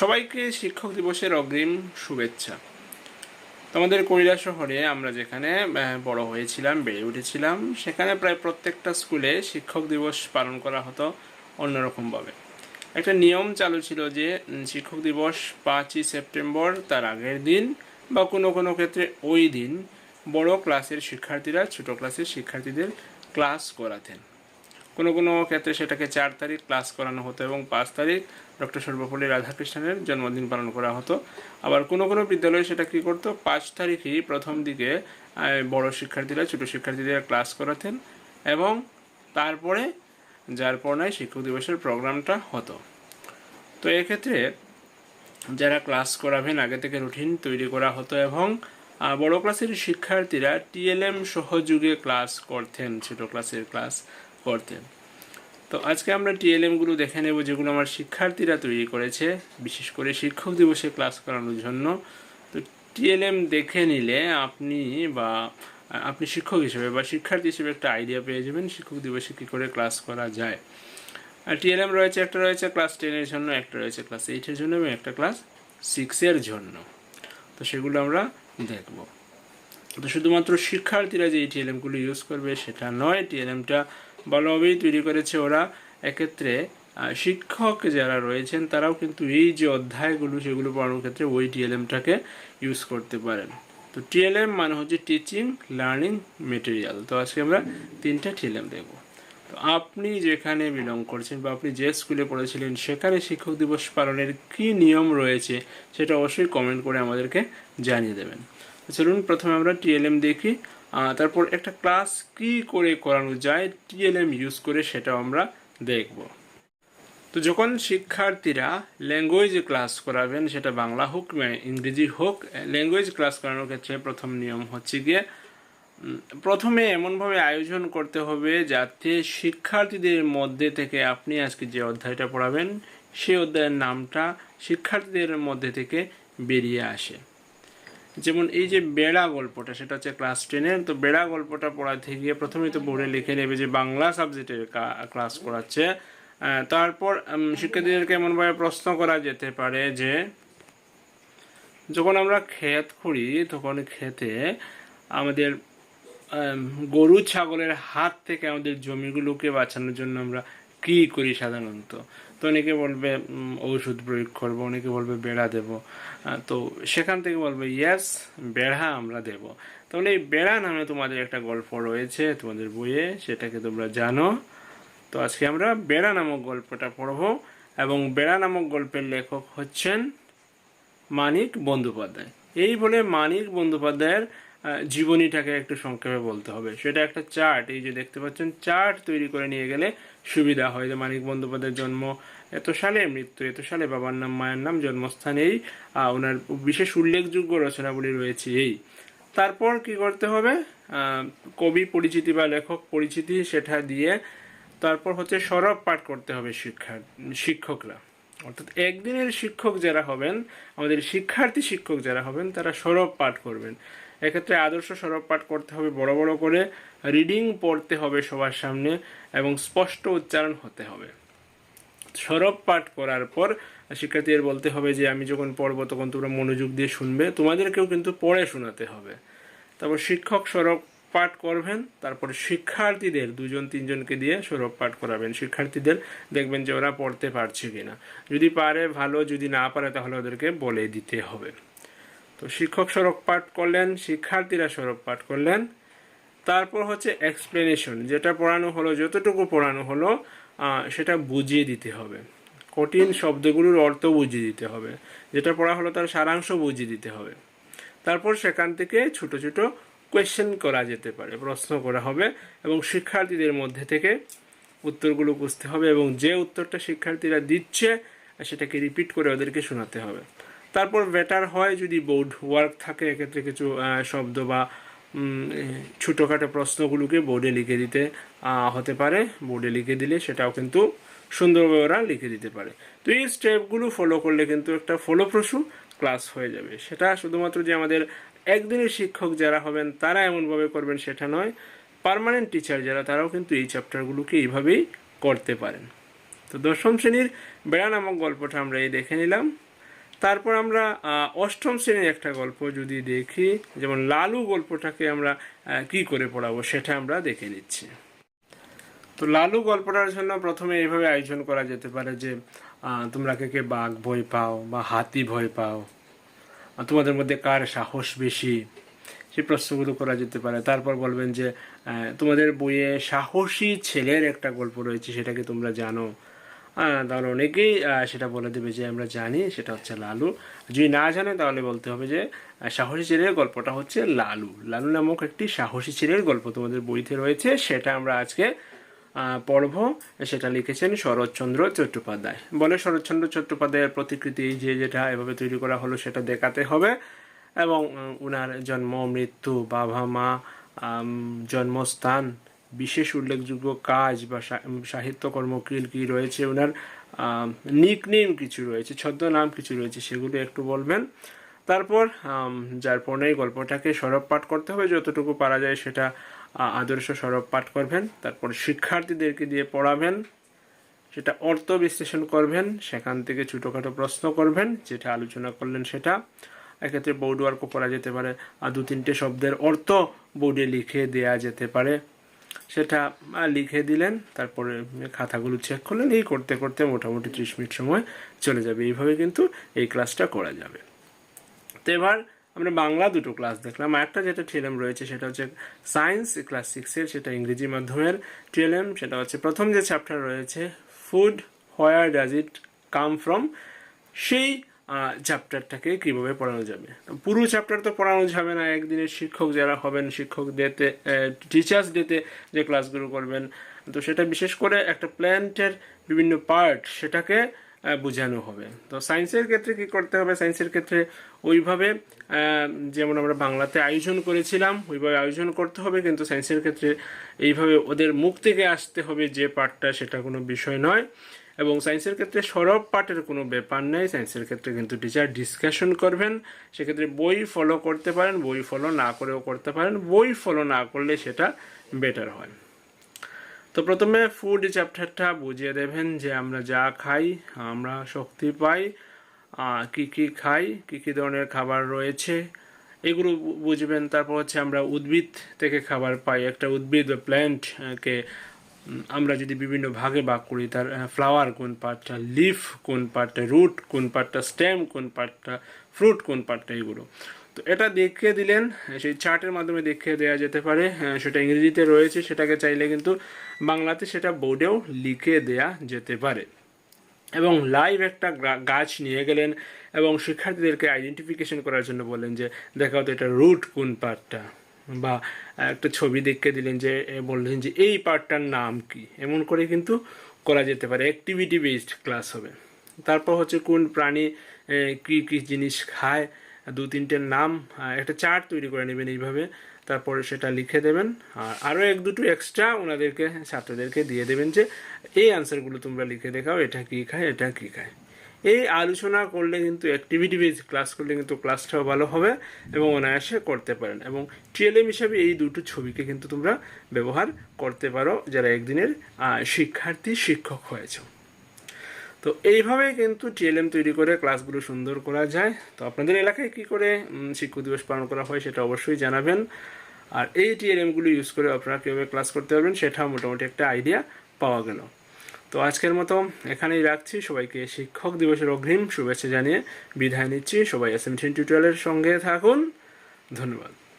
সবাইকে শিক্ষক দিবসের অগ্রিম শুভেচ্ছা। তোমাদের কৈলা শহরে আমরা যেখানে বড় হয়েছিলাম, বেড়ে উঠেছিলাম, সেখানে প্রায় প্রত্যেকটা স্কুলে শিক্ষক দিবস পালন করা হতো অন্যরকমভাবে। একটা নিয়ম চালু ছিল যে শিক্ষক দিবস পাঁচই সেপ্টেম্বর তার আগের দিন বা কোনো কোনো ক্ষেত্রে ওই দিন বড় ক্লাসের শিক্ষার্থীরা, ছোট ক্লাসের শিক্ষার্থীদের ক্লাস করাতেন। কোনো কোনো ক্ষেত্রে সেটাকে চার তারিখ ক্লাস করানো হতো এবং পাঁচ তারিখ ডক্টর সর্বপল্লী রাধাকৃষ্ণনের জন্মদিন পালন করা হতো। আবার কোনো কোনো বিদ্যালয়ে সেটা কী করতো? পাঁচ তারিখই প্রথম দিকে বড় শিক্ষার্থীরা, ছোটো শিক্ষার্থীদের ক্লাস করাতেন এবং তারপরে, যার পড়ায় শিক্ষক দিবসের প্রোগ্রামটা হতো। তো এক্ষেত্রে যারা ক্লাস করাবেন, আগে থেকে রুটিন তৈরি করা হতো এবং বড় ক্লাসের শিক্ষার্থীরা টিএলএম সহযোগে ক্লাস করতেন, ছোটো ক্লাসের ক্লাস করতেন। তো আজকে আমরা টিএলএমগুলো দেখে নেব যেগুলো আমার শিক্ষার্থীরা তৈরি করেছে, বিশেষ করে শিক্ষক দিবসে ক্লাস করানোর জন্য। তো টিএলএম দেখে নিলে আপনি বা, আপনি শিক্ষক হিসেবে বা শিক্ষার্থী হিসেবে একটা আইডিয়া পেয়ে যাবেন শিক্ষক দিবসে কী করে ক্লাস করা যায়। আর টিএলএম রয়েছে, একটা রয়েছে ক্লাস টেনের জন্য, একটা রয়েছে ক্লাস এইটের জন্য এবং একটা ক্লাস সিক্সের জন্য। তো সেগুলো আমরা দেখব। তো শুধুমাত্র শিক্ষার্থীরা যে এই টিএলএমগুলো ইউজ করবে সেটা নয়, টিএলএমটা ভালোভাবেই তৈরি করেছে ওরা। এক্ষেত্রে শিক্ষক যারা রয়েছেন, তারাও কিন্তু এই যে অধ্যায়গুলো, সেগুলো পড়ানোর ক্ষেত্রে ওই টিএলএমটাকে ইউজ করতে পারেন। তো টিএলএম মানে হচ্ছে টিচিং লার্নিং মেটেরিয়াল তো আজকে আমরা তিনটা টিএলএম দেখব তো আপনি যেখানে বিলং করছেন বা আপনি যে স্কুলে পড়েছিলেন, সেখানে শিক্ষক দিবস পালনের কি নিয়ম রয়েছে, সেটা অবশ্যই কমেন্ট করে আমাদেরকে জানিয়ে দেবেন। চলুন প্রথমে আমরা টিএলএম দেখি। তারপর একটা ক্লাস কি করে করানো যায় টিএলএম ইউজ করে সেটাও আমরা দেখব। তো যখন শিক্ষার্থীরা ল্যাঙ্গুয়েজ ক্লাস করাবেন, সেটা বাংলা হোক ইংরেজি হোক ল্যাঙ্গুয়েজ ক্লাস করানোর ক্ষেত্রে প্রথম নিয়ম হচ্ছে গিয়ে প্রথমে এমনভাবে আয়োজন করতে হবে যাতে শিক্ষার্থীদের মধ্যে থেকে আপনি আজকে যে অধ্যায়টা পড়াবেন, সেই অধ্যায়ের নামটা শিক্ষার্থীদের মধ্যে থেকে বেরিয়ে আসে। যেমন এই যে বেড়া গল্পটা, সেটা হচ্ছে ক্লাস টেনের তো বেড়া গল্পটা পড়াতে গিয়ে প্রথমেই তো বোর্ডে লিখে নেবে যে বাংলা সাবজেক্টের ক্লাস করাচ্ছে। তারপর শিক্ষার্থীদেরকে এমনভাবে প্রশ্ন করা যেতে পারে যে, যখন আমরা ক্ষেত করি তখন ক্ষেতে আমাদের গরু, ছাগলের হাত থেকে আমাদের জমিগুলোকে বাঁচানোর জন্য আমরা কি করি সাধারণত? তো অনেকে বলবে ওষুধ প্রয়োগ করব, অনেকে বলবে বেড়া দেব। তো সেখান থেকে বলবে ইয়েস বেড়া আমরা দেব। তাহলে এই বেড়া নামে তোমাদের একটা গল্প রয়েছে তোমাদের বইয়ে, সেটাকে তোমরা জানো। তো আজকে আমরা বেড়া নামক গল্পটা পড়ব এবং বেড়া নামক গল্পের লেখক হচ্ছেন মানিক বন্দ্যোপাধ্যায়। এই বলে মানিক বন্দ্যোপাধ্যায়ের জীবনীটাকে একটু সংক্ষেপে বলতে হবে। সেটা একটা চার্ট এই যে দেখতে পাচ্ছেন চার্ট তৈরি করে নিয়ে গেলে সুবিধা হয়। যে মানিক বন্দ্যোপাধ্যায়ের জন্ম, এত সালে মৃত্যু, এত সালে বাবার নাম, মায়ের নাম, জন্মস্থান এই ওনার বিশেষ উল্লেখযোগ্য রচনাবলী রয়েছে এই। তারপর কি করতে হবে? কবি পরিচিতি বা লেখক পরিচিতি সেটা দিয়ে তারপর হচ্ছে সরব পাঠ করতে হবে শিক্ষা, শিক্ষকরা। অর্থাৎ একদিনের শিক্ষক যারা হবেন, আমাদের শিক্ষার্থী শিক্ষক যারা হবেন, তারা সরব পাঠ করবেন। এক্ষেত্রে আদর্শ সরব পাঠ করতে হবে বড় বড় করে রিডিং পড়তে হবে সবার সামনে এবং স্পষ্ট উচ্চারণ হতে হবে। সরব পাঠ করার পর শিক্ষার্থীদের বলতে হবে যে, আমি যখন পড়ব তখন তোমরা মনোযোগ দিয়ে শুনবে। তোমাদেরকেও কিন্তু পড়ে শোনাতে হবে। তারপর শিক্ষক সরব পাঠ করবেন, তারপর শিক্ষার্থীদের, দুজন তিনজনকে দিয়ে সরব পাঠ করাবেন। শিক্ষার্থীদের দেখবেন যে ওরা পড়তে পারছে কিনা। যদি পারে ভালো, যদি না পারে তাহলে ওদেরকে বলে দিতে হবে। তো শিক্ষক সরব পাঠ করলেন, শিক্ষার্থীরা সরব পাঠ করলেন। তারপর হচ্ছে এক্সপ্লেনেশন যেটা পড়ানো হলো, যতটুকু পড়ানো হলো সেটা বুঝিয়ে দিতে হবে। কঠিন শব্দগুলোর অর্থ বুঝিয়ে দিতে হবে। যেটা পড়া হলো তার সারাংশ বুঝিয়ে দিতে হবে। তারপর সেখান থেকে ছোট ছোট কোয়েশ্চেন করা যেতে পারে, প্রশ্ন করা হবে এবং শিক্ষার্থীদের মধ্যে থেকে উত্তরগুলো বুঝতে হবে এবং যে উত্তরটা শিক্ষার্থীরা দিচ্ছে, সেটাকে রিপিট করে ওদেরকে শোনাতে হবে। তারপর বেটার হয় যদি বোর্ড ওয়ার্ক থাকে, এক্ষেত্রে কিছু শব্দ বা ছোটোখাটো প্রশ্নগুলোকে বোর্ডে লিখে দিতে হতে পারে। বোর্ডে লিখে দিলে সেটাও কিন্তু সুন্দরভাবে ওরা লিখে দিতে পারে। তো এই স্টেপগুলো ফলো করলে কিন্তু একটা ফলপ্রসূ ক্লাস হয়ে যাবে। সেটা শুধুমাত্র যে আমাদের একদিনের শিক্ষক যারা হবেন, তারা এমনভাবে করবেন সেটা নয়। পার্মানেন্ট টিচার যারা, তারাও কিন্তু এই চ্যাপ্টারগুলোকে এইভাবেই করতে পারেন। তো দশম শ্রেণির বেড়া নামক গল্পটা আমরা এই দেখে নিলাম। তারপর আমরা অষ্টম শ্রেণির একটা গল্প যদি দেখি, যেমন লালু গল্পটাকে আমরা কি করে পড়াবো সেটা আমরা দেখে নিচ্ছি। তো লালু গল্পটার জন্য প্রথমে এইভাবে আয়োজন করা যেতে পারে যে তোমরা কে কে বাঘ ভয় পাও বা হাতি ভয় পাও তোমাদের মধ্যে কার সাহস বেশি, সেই প্রশ্নগুলো করা যেতে পারে। তারপর বলবেন যে তোমাদের বইয়ে সাহসী ছেলের একটা গল্প রয়েছে সেটাকে তোমরা জানো? তাহলে অনেকেই সেটা বলে দেবে যে আমরা জানি, সেটা হচ্ছে লালু। যদি না জানে, তাহলে বলতে হবে যে সাহসী ছেলের গল্পটা হচ্ছে লালু। লালু নামক একটি সাহসী ছেলের গল্প তোমাদের বইতে রয়েছে, সেটা আমরা আজকে পড়ব। সেটা লিখেছেন শরৎচন্দ্র চট্টোপাধ্যায়। বলে শরৎচন্দ্র চট্টোপাধ্যায়ের প্রতিকৃতি, যে যেটা এভাবে তৈরি করা হলো, সেটা দেখাতে হবে। এবং উনার জন্ম, মৃত্যু, বাবা, মা জন্মস্থান বিশেষ উল্লেখযোগ্য কাজ বা সাহিত্যকর্ম কি কি রয়েছে, ওনার নিকনেম কিছু রয়েছে ছদ্মনাম কিছু রয়েছে, সেগুলো একটু বলবেন। তারপর যার পরেই গল্পটাকে সরব পাঠ করতে হবে, যতটুকু পারা যায় সেটা আদর্শ সরব পাঠ করবেন। তারপর শিক্ষার্থীদেরকে দিয়ে পড়াবেন, সেটা অর্থ বিশ্লেষণ করবেন, সেখান থেকে ছোটোখাটো প্রশ্ন করবেন, যেটা আলোচনা করলেন সেটা। এক্ষেত্রে বোর্ড ওয়ার্কও করা যেতে পারে, আর দু তিনটে শব্দের অর্থ বোর্ডে লিখে দেয়া যেতে পারে। সেটা লিখে দিলেন, তারপরে খাতাগুলো চেক করলেন, এই করতে করতে মোটামুটি ত্রিশ মিনিট সময় চলে যাবে। এইভাবে কিন্তু এই ক্লাসটা করা যাবে। তো এবার আমরা বাংলা দুটো ক্লাস দেখলাম। একটা যেটা টিএলএম রয়েছে, সেটা হচ্ছে সায়েন্স ক্লাস সিক্সের সেটা ইংরেজি মাধ্যমের টিএলএম সেটা হচ্ছে প্রথম যে চ্যাপ্টার রয়েছে food where does it come from সেই চ্যাপ্টারটাকে কীভাবে পড়ানো যাবে? পুরো চ্যাপ্টার তো পড়ানো যাবে না। একদিনের শিক্ষক যারা হবেন, শিক্ষক ডেতে টিচার্স ডেতে যে ক্লাসগুলো করবেন, তো সেটা বিশেষ করে একটা প্ল্যান্টের বিভিন্ন পার্ট সেটাকে বোঝানো হবে। তো সায়েন্সের ক্ষেত্রে কি করতে হবে? সায়েন্সের ক্ষেত্রে ওইভাবে যেমন আমরা বাংলাতে আয়োজন করেছিলাম, ওইভাবে আয়োজন করতে হবে। কিন্তু সায়েন্সের ক্ষেত্রে এইভাবে ওদের মুখ থেকে আসতে হবে যে পার্টটা সেটা কোনো বিষয় নয়। এবং সায়েন্সের ক্ষেত্রে সরব পাঠের কোনো ব্যাপার নেই। সায়েন্সের ক্ষেত্রে কিন্তু টিচার ডিসকাশন করবেন। সেক্ষেত্রে বই ফলো করতে পারেন, বই ফলো না করেও করতে পারেন। বই ফলো না করলে সেটা বেটার হয়। তো প্রথমে ফুড চ্যাপ্টারটা বুঝিয়ে দেবেন যে আমরা যা খাই, আমরা শক্তি পাই কি কি খাই, কি কি ধরনের খাবার রয়েছে, এগুলো বুঝবেন। তারপর হচ্ছে আমরা উদ্ভিদ থেকে খাবার পাই। একটা উদ্ভিদ বা প্ল্যান্টকে আমরা যদি বিভিন্ন ভাগে ভাগ করি, তার ফ্লাওয়ার কোন পার্টটা লিফ কোন পার্টটা রুট কোন পার্টটা স্টেম কোন পার্টটা ফ্রুট কোন পার্টটা এগুলো। তো এটা দেখিয়ে দিলেন, সেই চার্টের মাধ্যমে দেখিয়ে দেওয়া যেতে পারে সেটা ইংরেজিতে রয়েছে, সেটাকে চাইলে কিন্তু বাংলাতে সেটা বোর্ডেও লিখে দেয়া যেতে পারে। এবং লাইভ একটা গাছ নিয়ে গেলেন, এবং শিক্ষার্থীদেরকে আইডেন্টিফিকেশন করার জন্য বললেন যে, দেখাও তো এটা রুট কোন পার্টটা বা একটা ছবি দেখে দিলেন যে বললেন যে, এই পার্টটার নাম কি? এমন করে কিন্তু করা যেতে পারে। অ্যাক্টিভিটি বেসড ক্লাস হবে। তারপর হচ্ছে কোন প্রাণী কি কি জিনিস খায়, দু তিনটের নাম একটা চার্ট তৈরি করে নেবেন এইভাবে। তারপরে সেটা লিখে দেবেন। আর আরও এক দুটো এক্সট্রা ওনাদেরকে, ছাত্রদেরকে দিয়ে দেবেন যে, এই আনসারগুলো তোমরা লিখে দেখাও, এটা কী খায়, এটা কী খায়। এই আলোচনা করলে কিন্তু অ্যাক্টিভিটি বেস ক্লাস করলে কিন্তু ক্লাসটাও ভালো হবে এবং অনায়াসে করতে পারেন। এবং টিএলএম হিসাবে এই দুটো ছবিকে কিন্তু তোমরা ব্যবহার করতে পারো যারা একদিনের শিক্ষার্থী, শিক্ষক হয়েছে। তো এইভাবে কিন্তু টিএলএম তৈরি করে ক্লাসগুলো সুন্দর করা যায়। তো আপনাদের এলাকায় কি করে শিক্ষক দিবস পালন করা হয় সেটা অবশ্যই জানাবেন। আর এই টিএলএমগুলো ইউজ করে আপনারা কীভাবে ক্লাস করতে পারবেন সেটা মোটামুটি একটা আইডিয়া পাওয়া গেল। তো আজকের মতো এখানেই রাখছি। সবাইকে শিক্ষক দিবসের অগ্রিম শুভেচ্ছা জানিয়ে বিদায় নিচ্ছি। সবাই এস টিউটোরিয়ালের সঙ্গে থাকুন। ধন্যবাদ।